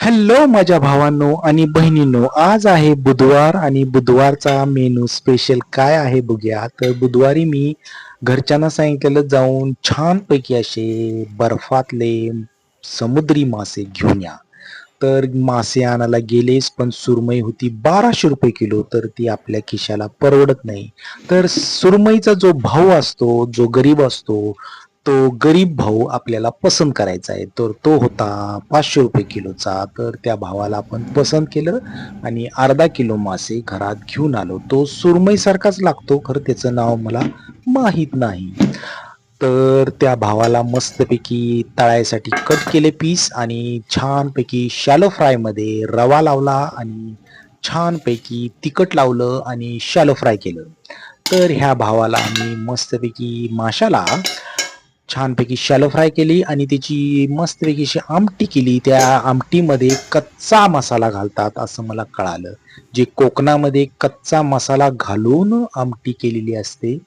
Hello माझ्या भावांनो आणि बहिणींनो आज आहे बुधवार आणि बुधवारचा मेनू स्पेशल काय आहे बघूया. तर बुधवारी मी घरच्यांना सांगितलेलं जाऊन छानपैकी असे बर्फातले समुद्री मासे घेऊन या. तर मासे आणायला गेलेच पण सुरमई होती बाराशे रुपये किलो तर ती आपल्या खिशाला परवडत नाही. तर सुरमईचा जो भाव असतो जो गरीब असतो तो गरीब भाऊ आपल्याला पसंत करायचा आहे. तर तो होता पाचशे रुपये किलोचा. तर त्या भावाला आपण पसंत केलं आणि अर्धा किलो मासे घरात घेऊन आलो. तो सुरमई सारखाच लागतो. खरं त्याचं नाव मला माहीत नाही. तर त्या भावाला मस्तपैकी तळायसाठी कट केले पीस आणि छानपैकी शॅलो फ्रायमध्ये रवा लावला आणि छानपैकी तिखट लावलं आणि शॅलो फ्राय केलं. तर ह्या भावाला आम्ही मस्तपैकी माशाला छानपैकी शॅलो फ्राय केली आणि त्याची मस्तपैकी अशी आमटी केली. त्या आमटीमध्ये कच्चा मसाला घालतात असं मला कळालं. जे कोकणामध्ये कच्चा मसाला घालून आमटी केलेली असते.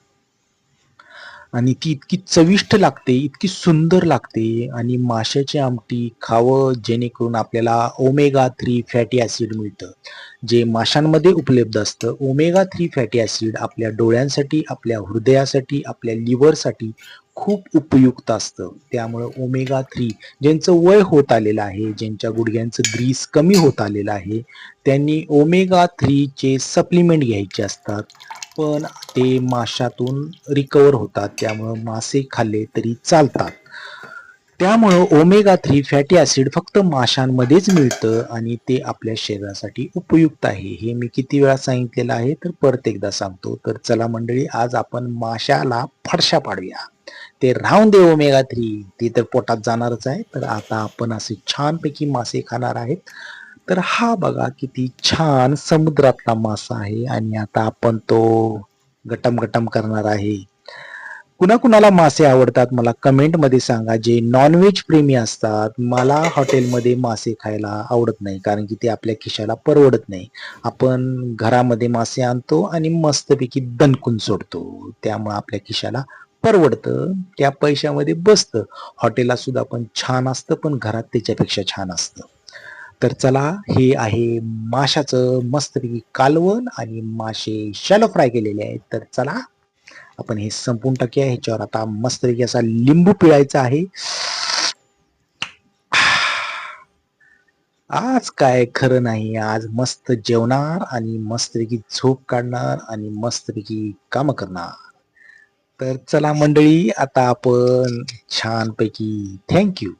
आणि ती इतकी चविष्ट लागते इतकी सुंदर लागते. आणि माशाची आमटी खावं जेणेकरून आपल्याला ओमेगा थ्री फॅटी ॲसिड मिळतं. जे माशांमध्ये उपलब्ध असतं. ओमेगा थ्री फॅटी ॲसिड आपल्या डोळ्यांसाठी आपल्या हृदयासाठी आपल्या लिव्हरसाठी खूप उपयुक्त असतं. त्यामुळं ओमेगा थ्री ज्यांचं वय होत आलेलं आहे ज्यांच्या गुडघ्यांचं ग्रीस कमी होत आलेलं आहे त्यांनी ओमेगा थ्रीचे सप्लिमेंट घ्यायचे असतात. पण ते माशातून रिकवर होतात. त्यामुळं मासे खाल्ले तरी चालतात. त्यामुळं ओमेगा थ्री फॅटी ॲसिड फक्त माशांमध्येच मिळतं आणि ते आपल्या शरीरासाठी उपयुक्त आहे. हे मी किती वेळा सांगितलेलं आहे तर परत एकदा सांगतो. तर चला मंडळी आज आपण माशाला फडशा पाडूया. ते राहून दे ओमेगा थ्री ते तर पोटात जाणारच आहे. तर आता आपण असे छानपैकी मासे खाणार आहेत. तर हा बघा किती छान समुद्रातला मासा आहे. आणि आता आपण तो गटम गटम करणार आहे. कुणाकुणाला मासे आवडतात मला कमेंटमध्ये सांगा. जे नॉनव्हेज प्रेमी असतात मला हॉटेलमध्ये मासे खायला आवडत नाही. कारण की ते आपल्या खिशाला परवडत नाही. आपण घरामध्ये मासे आणतो आणि मस्तपैकी दणकून सोडतो. त्यामुळे आपल्या खिशाला परवडतं त्या पैशामध्ये बसतं. हॉटेलात सुद्धा पण छान असतं पण घरात त्याच्यापेक्षा छान असतं. तर चला हे आहे माशाचं मस्तपैकी कालवण आणि मासे शॅलो फ्राय केलेले आहेत. तर चला आपण हे संपून टाकूया. ह्याच्यावर आता मस्तपैकी असा लिंबू पिळायचा आहे. आज काय खरं नाही. आज मस्त जेवणार आणि मस्तपैकी झोप काढणार आणि मस्तपैकी काम करणार. तर चला मंडळी आता आपण छानपैकी थँक्यू